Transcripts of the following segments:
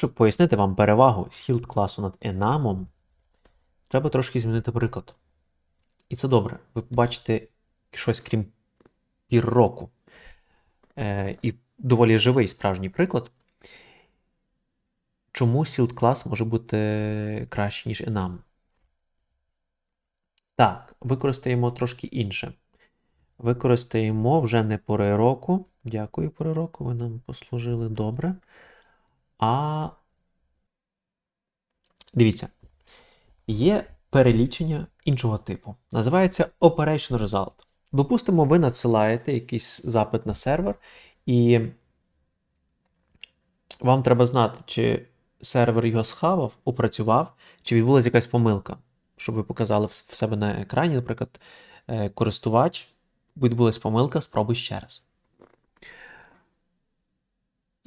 Щоб пояснити вам перевагу Shield класу над Enam, треба трошки змінити приклад. І це добре. Ви побачите щось крім півроку. Е, і доволі живий справжній приклад. Чому Shield клас може бути краще, ніж Enam? Так, використаємо трошки інше. Використаємо вже не пори року. Дякую, пори року, ви нам послужили добре. А дивіться, є перелічення іншого типу. Називається Operation Result. Допустимо, ви надсилаєте якийсь запит на сервер, і вам треба знати, чи сервер його схавав, опрацював, чи відбулася якась помилка. Щоб ви показали в себе на екрані, наприклад, е, користувач, відбулась помилка, спробуй ще раз.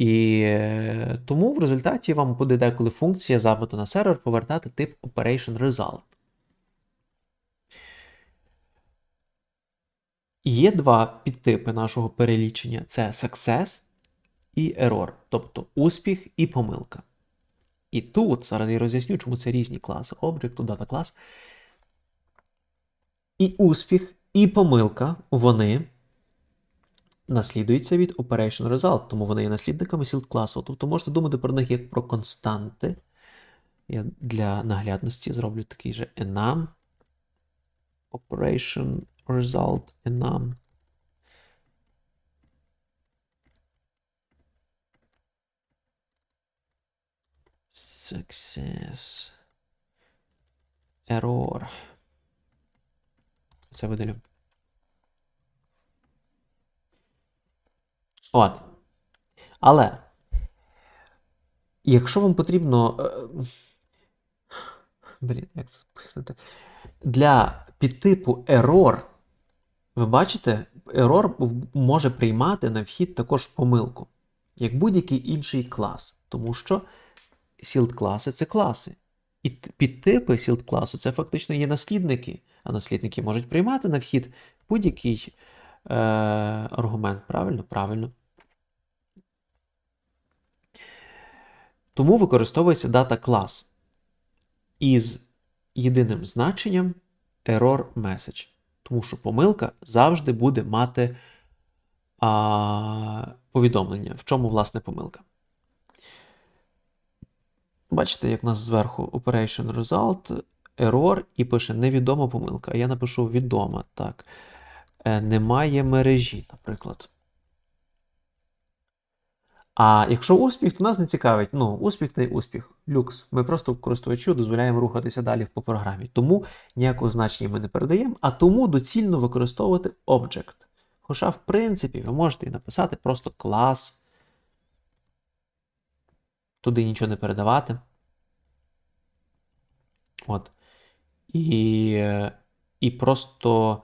І е, тому в результаті вам буде деколи функція запиту на сервер повертати тип Operation Result. Є два підтипи нашого перелічення: це Success і Error, тобто успіх і помилка. І тут, зараз я роз'ясню, чому це різні класи Object, Data клас. І успіх, і помилка, вони наслідуються від Operation Result, тому вони є наслідниками Shield класу. Тобто можете думати про них як про константи. Я для наглядності зроблю такий же enum. Operation Result enum. Success. Error. Це видалю. От. Але. Якщо вам потрібно. е, Блін, як це пояснити? Для підтипу error, ви бачите, error може приймати на вхід також помилку, як будь-який інший клас. Тому що Shield класи це класи. І підтипи Shield класу це фактично є наслідники, а наслідники можуть приймати на вхід будь-який е, аргумент. Правильно? Правильно. Тому використовується дата клас із єдиним значенням error message. Тому що помилка завжди буде мати а, повідомлення. В чому власне помилка? Бачите, як у нас зверху Operation Result, error і пише невідома помилка. А я напишу відома. Так. Е, Немає мережі, наприклад. А якщо успіх, то нас не цікавить. Ну, успіх та й успіх. Люкс. Ми просто користувачу дозволяємо рухатися далі по програмі. Тому ніякого значення ми не передаємо, а тому доцільно використовувати Object. Хоча, в принципі, ви можете і написати просто клас, туди нічого не передавати. От. І, і просто.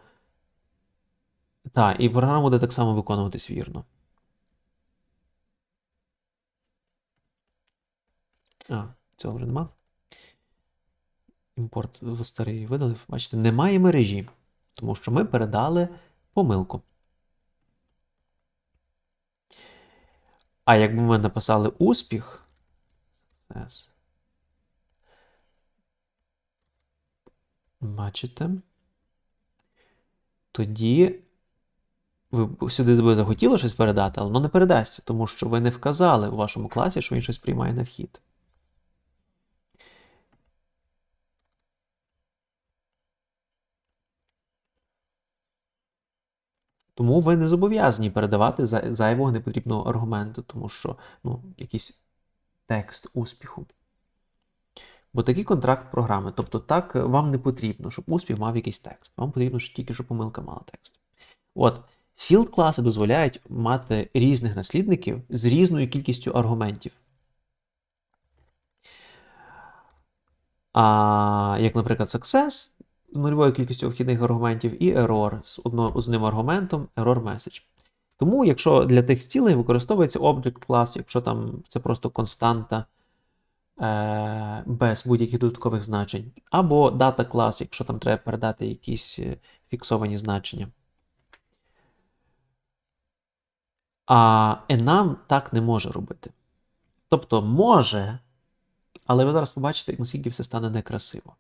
Так, і програма буде так само виконуватись вірно. А, цього вже нема. Імпорт в старий видалив. Бачите, немає мережі, тому що ми передали помилку. А якби ми написали успіх. Бачите? Тоді ви сюди би захотіли щось передати, але воно не передасться, тому що ви не вказали у вашому класі, що він щось приймає на вхід. Тому ви не зобов'язані передавати зайвого непотрібного аргументу, тому що ну, якийсь текст успіху. Бо такий контракт програми. Тобто, так е, вам не потрібно, щоб успіх мав якийсь текст. Вам потрібно що тільки, щоб помилка мала текст. От, Sealed класи дозволяють мати різних наслідників з різною кількістю аргументів. А, як, наприклад, success нульовою кількістю вхідних аргументів, і error з одно, з одним аргументом error message. Тому, якщо для тих цілей використовується object клас, якщо там це просто константа е, без будь-яких додаткових значень, або data клас, якщо там треба передати якісь е, фіксовані значення. А enum так не може робити. Тобто може, але ви зараз побачите, наскільки все стане некрасиво.